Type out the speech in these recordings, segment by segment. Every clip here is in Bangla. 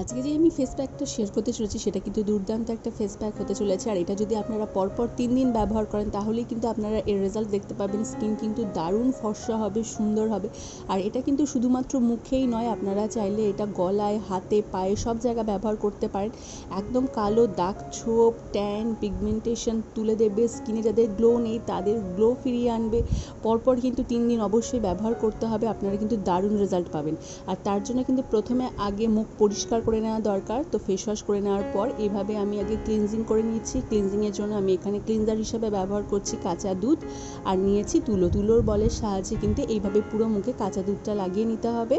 আজকে যে আমি ফেস প্যাকটা শেয়ার করতে চলেছি, সেটা কিন্তু দুর্দান্ত একটা ফেস প্যাক হতে চলেছে। আর এটা যদি আপনারা পরপর তিন দিন ব্যবহার করেন, তাহলেই কিন্তু আপনারা এর রেজাল্ট দেখতে পাবেন। স্কিন কিন্তু দারুণ ফর্সা হবে, সুন্দর হবে। আর এটা কিন্তু শুধুমাত্র মুখেই নয়, আপনারা চাইলে এটা গলায়, হাতে, পায়ে সব জায়গা ব্যবহার করতে পারেন। একদম কালো দাগ ছোপ ট্যান পিগমেন্টেশন তুলে দেবে। স্কিনে যাদের গ্লো নেই, তাদের গ্লো ফিরিয়ে আনবে। পরপর কিন্তু তিন দিন অবশ্যই ব্যবহার করতে হবে, আপনারা কিন্তু দারুণ রেজাল্ট পাবেন। আর তার জন্য কিন্তু প্রথমে আগে মুখ পরিষ্কার করে নেওয়া দরকার। তো ফেস ওয়াশ করে নেওয়ার পর এভাবে আমি আগে ক্লিনজিং করে নিচ্ছি ক্লিনজিংয়ের জন্য আমি এখানে ক্লিনজার হিসাবে ব্যবহার করছি কাঁচা দুধ। আর নিয়েছি তুলো। তুলোর বলের সাহায্যে কিন্তু এইভাবে পুরো মুখে কাঁচা দুধটা লাগিয়ে নিতে হবে।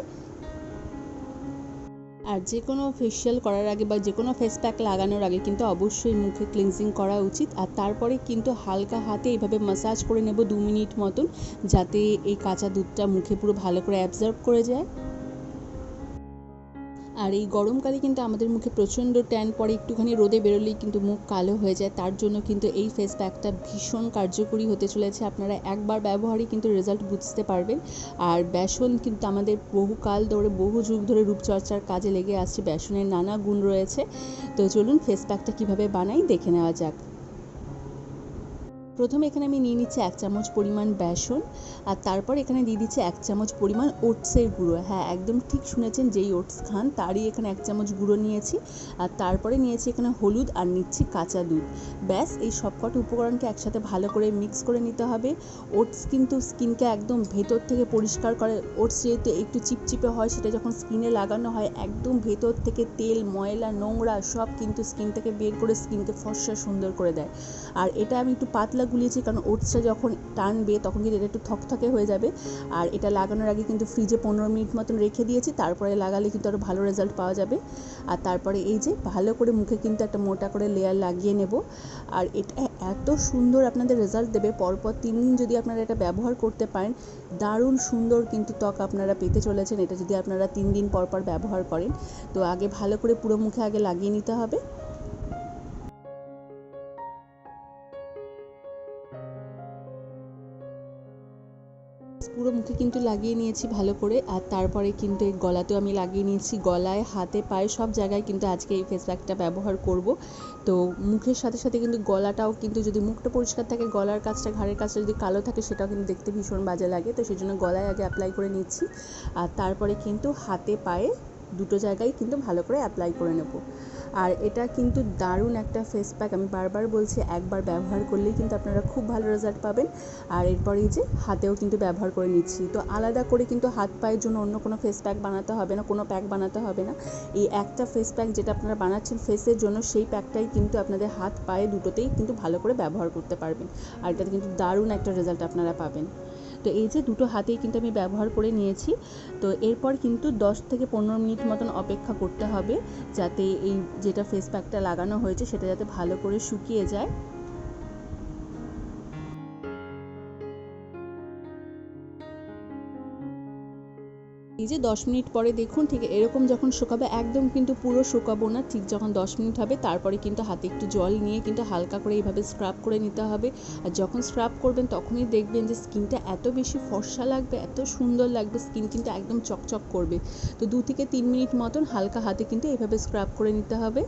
আর যে কোনো ফেসিয়াল করার আগে বা যে কোনো ফেস প্যাক লাগানোর আগে কিন্তু অবশ্যই মুখে ক্লিনজিং করা উচিত। আর তারপরে কিন্তু হালকা হাতে এইভাবে মাসাজ করে নেব দু মিনিট মতন, যাতে এই কাঁচা দুধটা মুখে পুরো ভালো করে অ্যাবজর্ব করে যায়। আর এই গরমকালে কিন্তু আমাদের মুখে প্রচণ্ড ট্যান পড়ে, একটুখানি রোদে বেরোলেই কিন্তু মুখ কালো হয়ে যায়। তার জন্য কিন্তু এই ফেস প্যাকটা ভীষণ কার্যকরী হতে চলেছে। আপনারা একবার ব্যবহারই কিন্তু রেজাল্ট বুঝতে পারবেন। আর বেসন কিন্তু আমাদের বহুকাল ধরে, বহু যুগ ধরে রূপচর্চার কাজে লেগে আসছে। বেসনের নানা গুণ রয়েছে। তো চলুন ফেস প্যাকটা কীভাবে বানাই, দেখে নেওয়া যাক। প্রথমে এখানে আমি নিয়ে নিচ্ছি এক চামচ পরিমাণ বেসন, আর তারপর এখানে দিয়ে দিচ্ছি এক চামচ পরিমাণ ওটসের গুঁড়ো। হ্যাঁ একদম ঠিক শুনেছেন যেই ওটস খান, তারই এখানে এক চামচ গুঁড়ো নিয়েছি, আর তারপরে নিয়েছি এখানে হলুদ আর নিচ্ছি কাঁচা দুধ। ব্যাস, এই সবকটা উপকরণকে একসাথে ভালো করে মিক্স করে নিতে হবে। ওটস কিন্তু স্কিনকে একদম ভেতর থেকে পরিষ্কার করে। ওটস যেহেতু একটু চিপচিপে হয়, সেটা যখন স্কিনে লাগানো হয়, একদম ভেতর থেকে তেল, ময়লা, নোংরা সব কিন্তু স্কিন থেকে বের করে স্কিনকে ফর্সা সুন্দর করে দেয়। আর এটা আমি একটু পাতলা গুলিয়েছি, কারণ ওটসটা যখন টানবে তখন কিন্তু এটা একটু থকথকে হয়ে যাবে। আর এটা লাগানোর আগে কিন্তু ফ্রিজে পনেরো মিনিট মতন রেখে দিয়েছি, তারপরে লাগালে কিন্তু আরও ভালো রেজাল্ট পাওয়া যাবে। আর তারপরে এই যে ভালো করে মুখে কিন্তু একটা মোটা করে লেয়ার লাগিয়ে নেব। আর এটা এত সুন্দর আপনাদের রেজাল্ট দেবে, পরপর তিন দিন যদি আপনারা এটা ব্যবহার করতে পারেন, দারুণ সুন্দর কিন্তু ত্বক আপনারা পেতে চলেছেন। এটা যদি আপনারা তিন দিন পর পর ব্যবহার করেন, তো আগে ভালো করে পুরো মুখে আগে লাগিয়ে নিতে হবে। পুরো মুখে কিন্তু লাগিয়ে নিয়েছি ভালো করে, আর তারপরে কিন্তু এই গলাতেও আমি লাগিয়ে নিয়েছি গলায়, হাতে, পায়ে সব জায়গায় কিন্তু আজকে এই ফেস প্যাকটা ব্যবহার করব। তো মুখের সাথে সাথে কিন্তু গলাটাও কিন্তু যদি মুখটা পরিষ্কার থাকে, গলার কাজটা, ঘাড়ের কাজটা যদি কালো থাকে, সেটাও কিন্তু দেখতে ভীষণ বাজে লাগে। তো সেই জন্য গলায় আগে অ্যাপ্লাই করে নিচ্ছি। আর তারপরে কিন্তু হাতে, পায়ে দুটো জায়গায় কিন্তু ভালো করে অ্যাপ্লাই করে নেব। আর এটা কিন্তু দারুণ একটা ফেস প্যাক আমি বারবার বলছি, একবার ব্যবহার করলেই কিন্তু আপনারা খুব ভালো রেজাল্ট পাবেন। আর এরপরেই যে হাতেও কিন্তু ব্যবহার করে নিচ্ছি। তো আলাদা করে কিন্তু হাত পায়ের জন্য অন্য কোনো ফেস প্যাক বানাতে হবে না, কোনো প্যাক বানাতে হবে না। এই একটা ফেস প্যাক যেটা আপনারা বানাচ্ছেন ফেসের জন্য সেই প্যাকটাই কিন্তু আপনাদের হাত পায়ে দুটোতেই কিন্তু ভালো করে ব্যবহার করতে পারবেন। আর এটাতে কিন্তু দারুণ একটা রেজাল্ট আপনারা পাবেন। তো এই যে দুটো হাতেই কিন্তু আমি ব্যবহার করে নিয়েছি, তো এরপর কিন্তু দশ থেকে পনেরো মিনিট মতন অপেক্ষা করতে হবে যাতে এই যেটা ফেস প্যাকটা লাগানো হয়েছে সেটা যাতে ভালো করে শুকিয়ে যায়। এই যে দশ মিনিট পরে দেখুন, ঠিক এরকম যখন শুকাবে, একদম কিন্তু পুরো শুকাবো না, ঠিক যখন দশ মিনিট হবে, তারপরে কিন্তু হাতে একটু জল নিয়ে কিন্তু হালকা করে এইভাবে স্ক্রাব করে নিতে হবে। আর যখন স্ক্রাব করবেন, তখনই দেখবেন যে স্কিনটা এত বেশি ফর্সা লাগবে, এত সুন্দর লাগবে, স্কিন কিন্তু একদম চকচক করবে। তো দু থেকে তিন মিনিট মতন হালকা হাতে কিন্তু এইভাবে স্ক্রাব করে নিতে হবে।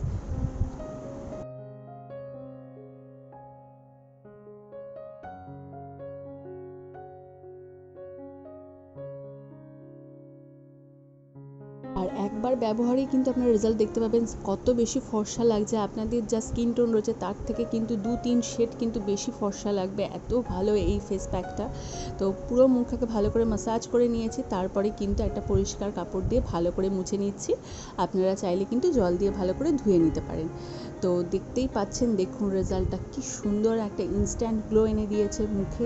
একবার ব্যবহারেই কিন্তু আপনারা রেজাল্ট দেখতে পাবেন কত বেশি ফর্সা লাগছে। আপনাদের যা স্কিন টোন রয়েছে, তার থেকে কিন্তু দু তিন শেড কিন্তু বেশি ফর্সা লাগবে। এত ভালো এই ফেস প্যাকটা তো পুরো মুখটাকে ভালো করে মাসাজ করে নিয়েছি, তারপরে কিন্তু একটা পরিষ্কার কাপড় দিয়ে ভালো করে মুছে নিচ্ছি। আপনারা চাইলে কিন্তু জল দিয়ে ভালো করে ধুয়ে নিতে পারেন। তো দেখতেই পাচ্ছেন, দেখুন রেজাল্টটা কি সুন্দর একটা ইনস্ট্যান্ট গ্লো এনে দিয়েছে মুখে।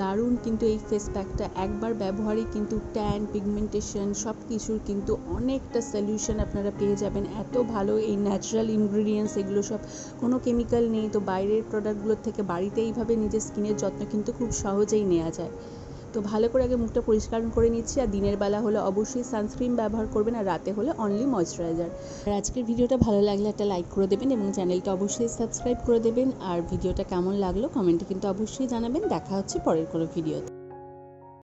দারুণ কিন্তু এই ফেস প্যাকটা একবার ব্যবহারই কিন্তু ট্যান পিগমেন্টেশন সব কিছুর কিন্তু অনেকটা সলিউশন আপনারা পেয়ে যাবেন। এত ভালো এই ন্যাচারাল ইনগ্রিডিয়েন্টস এগুলো সব কোনো কেমিক্যাল নেই। তো বাইরের প্রোডাক্টগুলোর থেকে বাড়িতে এইভাবে নিজের স্কিনের যত্ন কিন্তু খুব সহজেই নেওয়া যায়। তো ভালো করে আগে মুখটা পরিষ্কার করে নিচ্ছি আর দিনের বেলা হলে অবশ্যই সানস্ক্রিন ব্যবহার করবেন আর রাতে হলে অনলি ময়শ্চারাইজার আর আজকের ভিডিওটা ভালো লাগলে একটা লাইক করে দেবেন এবং চ্যানেলটা অবশ্যই সাবস্ক্রাইব করে দেবেন। আর ভিডিওটা কেমন লাগল কমেন্টে কিন্তু অবশ্যই জানাবেন। দেখা হচ্ছে পরের কোনো ভিডিওতে